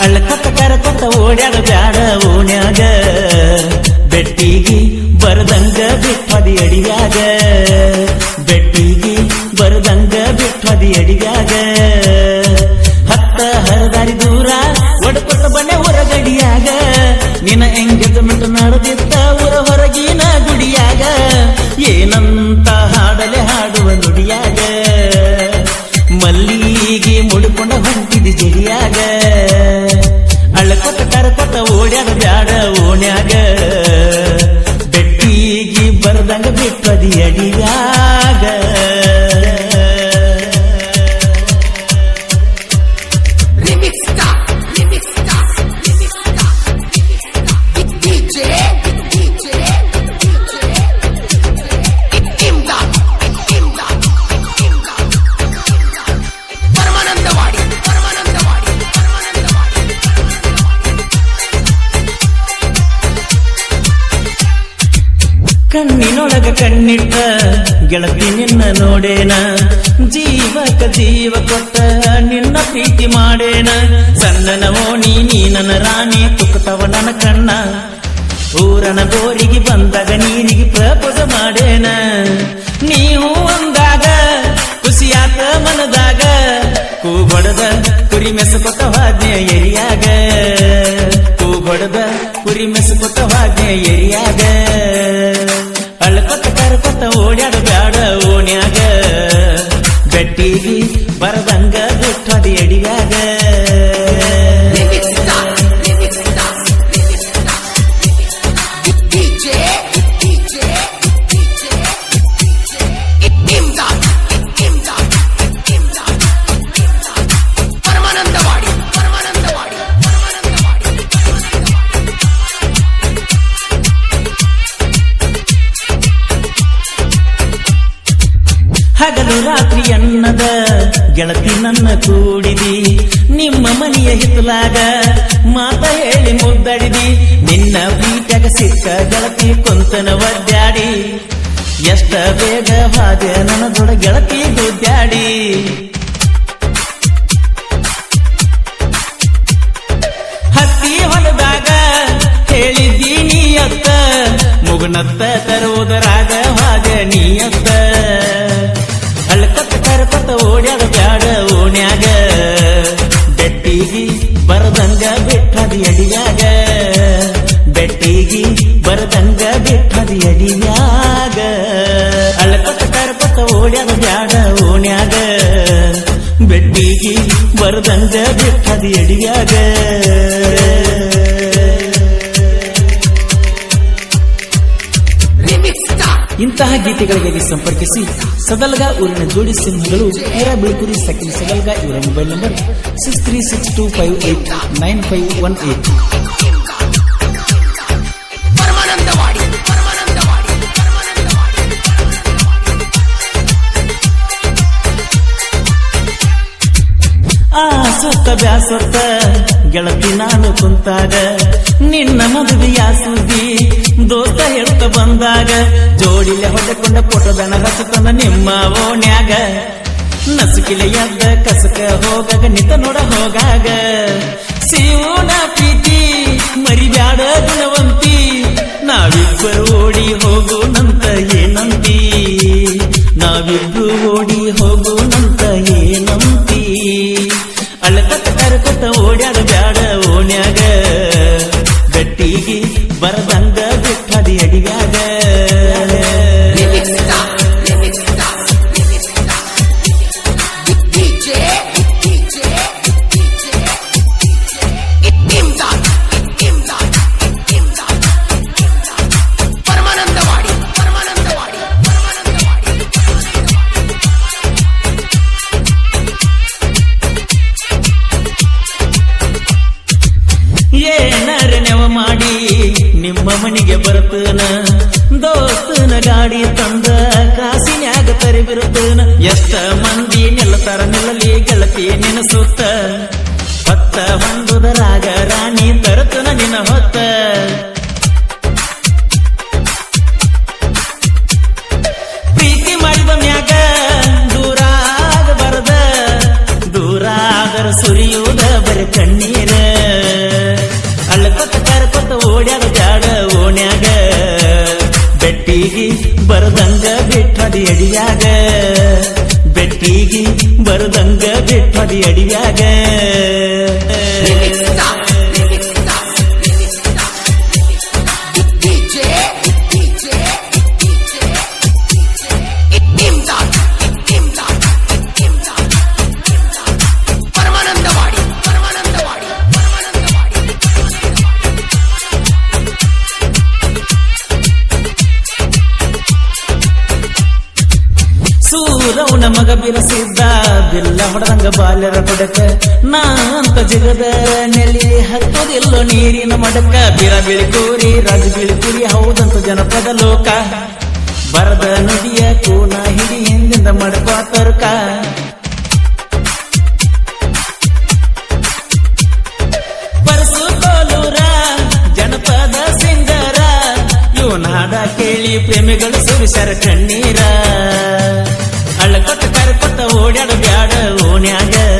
ಅಳ್ಕತ್ತ ಕರಕತ್ತ ಓಡ್ಯಾಡ ಬ್ಯಾಡ ಓಣ್ಯಾಗ. ಬೆಟ್ಟಿಗಿ ಬರದಂಗ ಬಿಟ್ಟದಿ ಅಡಿಯಾಗ. ಬೆಟ್ಟಿಗಿ ಬರದಂಗ ಬಿಟ್ಟದಿ ಅಡಿಯಾಗ. ಮಲ್ಲಿಗೆ ಮುಡ್ಕೊಂಡ ಹೊಂಟಿದಿ ಜಡಿಯಾಗ ಅಳ್ಳಕೊತ್ತ ಕರಕೊತ್ತ ಓಡ್ಯಾಡ ಬ್ಯಾಡ ಓಣ್ಯಾಗ. ಬೆಟ್ಟಿಗಿ ಬರ್ದಂಗ ಬಿಟ್ಟದಿ ಅಡಿಯಾಗ ಕಣ್ಣಿಟ್ಟ ಗೆಳತಿ ನಿನ್ನ ನೋಡೇನ? ಜೀವಕ ಜೀವ ಕೊಟ್ಟ ನಿನ್ನ ಪ್ರೀತಿ ಮಾಡೇನ? ಸಣ್ಣನ ಓಣಿ ನೀ ನನ್ನ ರಾಣಿ ತುಕ್ಕತವ ನನ್ನ ಕಣ್ಣ. ಊರನ ಗೋರಿಗೆ ಬಂದಾಗ ನೀನಿಗೆ ಪ್ರಪೋಸ ಮಾಡೇನ? ನೀವು ಅಂದಾಗ ಖುಷಿಯಾತ ಮನದಾಗ ಕೂ ಬಡದ ಕುರಿ ಮೆಸು ಕೊಟ್ಟವಾದ್ಯ ಎರಿಯಾಗ. ಬಡದ ಕುರಿ ಮೆಸು ಕೊಟ್ಟವಾದ್ಯ ಎರಿಯಾಗ. ಓಡ್ಯಾಡ ಬ್ಯಾಡ ಓಣ್ಯಾಗ. ಬೆಟ್ಟಿಗಿ ಬರದಂಗ ಬಿಟ್ಟದಿ ಎಡಿಯಾಗ ಹಗಲು ರಾತ್ರಿ ಅನ್ನದ, ಗೆಳತಿ ನನ್ನ ಕೂಡಿದಿ. ನಿಮ್ಮ ಮನೆಯ ಹಿತ್ತಲಾಗ ಮಾತ ಹೇಳಿ ಮುದ್ದಡಿದಿ. ನಿನ್ನ ಬೀಟಗ ಸಿಕ್ಕ ಗೆಳತಿ ಕುಂತನ ಒದ್ದಾಡಿ. ಎಷ್ಟ ಬೇಗ ಹಾಗೆ ನನ್ನದೊಡ ಗೆಳತಿ ಗುದ್ದಾಡಿ. ಹತ್ತಿ ಹೊಲದಾಗ ಹೇಳಿದ್ದೀನಿ ಅತ್ತ. ಮುಗುನತ್ತ ತರುವುದರಾಗ ಹಾಗೆ ನೀಯತ್ತ ಅಳ್ಕತ್ತ ಕರ್ಕತ್ತ ಓಡ್ಯಾದ ಬ್ಯಾಡ ಓಣ್ಯಾಗ ಬೆಟ್ಟಿಗಿ ಬರದಂಗ ಬಿಟ್ಟದಿ ಅಡಿಯಾಗ. ಬೆಟ್ಟಿಗಿ ಬರದಂಗ ಬಿಟ್ಟದಿ ಅಡಿಯಾಗ. ಅಳ್ಕತ್ತ, ಕರ್ಕತ್ತ ಓಡ್ಯಾದ ಬ್ಯಾಡ ಓಣ್ಯಾಗ ಬೆಟ್ಟಿಗಿ ಬರದಂಗ ಬಿಟ್ಟದಿ ಅಡಿಯಾಗ. ಇಂತಹ ಗೀತೆಗಳಿಗೆ ಸಂಪರ್ಕಿಸಿ. ಸದಲ್ಗ ಊರಿನ ಜೋಡಿ ಸಿಂಹಗಳು ಏರಾ ಬೆಳಕುರಿ ಸೆಕೆಂಡ್ ಸದಲ್ಗ ಇವರ mobile number six three six two five eight nine five one eight ಆ ಸುತ್ತ ಬ್ಯಾಸೊತ್ತ ಗೆಳತಿ ನಾನು ಕುಂತಾಗ, ನಿನ್ನ ಮದುವೆಯ ಸುದ್ದಿ ದೋಸ್ತ ಹೇಳ್ತ ಬಂದಾಗ, ಜೋಡಿಲೆ ಹೊಡೆಕೊಂಡ ಫೋಟೋದನ ಹಸುತನ ನಿಮ್ಮ ಓಣ್ಯಾಗ. ನಸುಕಿಲೆ ಎದ್ದ ಕಸಕ ಹೋಗಾಗ ನಿತ ನೋಡ ಹೋಗಾಗ. ಶಿವನ ಪ್ರೀತಿ, ಮರಿಬ್ಯಾಡ ಗುಣವಂತಿ, ನಾವಿಬ್ಬರು ಓಡಿ ಹೋಗೋಣಂತ ಏನಂತಿ? ನಾವಿಬ್ರು ಓಡಿ ಹೋಗೋಣಂತ ಬರ್ತನ ದೋಸ್ತನ ಗಾಡಿ ತಂದ ಕಾಸಿನ್ಯಾಗ ತರಿಬಿರುತ್ತನ ಎಷ್ಟ ಮಂದಿ ನಿಲ್ಲತಾರ ನಿಲ್ಲಲಿ ಗೆಳತಿ ನೆನಸುತ್ತ? ಹತ್ತ ಹೊತ್ತ ಹೊಂದುದರಾಗ ರಾಣಿ ತರತನ ನಿನ್ನ ಹೊತ್ತ? ಎಡಿಯಾಗ ಬೆಟ್ಟಿಗಿ ಬರದಂಗ ಬಿಟ್ಟದಿ ಅಡಿಯಾಗ. ಮಗ ಬಿರಸಿದ್ದ, ಬಿಲ್ಲ ಹೊಡೆದಂಗ ಬಾಲ್ಯರ ಕೊಡಕ ನಾ ಅಂತ ಜಗದ ನೆಲಿ ಹತ್ತೋದಿಲ್ಲೋ ನೀರಿನ ಮಡಕ. ಬಿರ ಬಿಳಿಕೂರಿ ರಾಜ ಬಿಳಿಕೂರಿ ಹೌದಂತ ಜನಪದ ಲೋಕ. ಬರದ ನದಿಯ ಕೂನ ಹಿಡಿ ಹಿಂದಿಂದ ಮಡಕ ತರ್ಕ. ಕೇಳಿ ಪ್ರೇಮಿಗಳು ಸುರಿಸರ ಕಣ್ಣೀರ. ಓಡ್ಯಾಡ ಬ್ಯಾಡ ಓಣ್ಯಾಗ.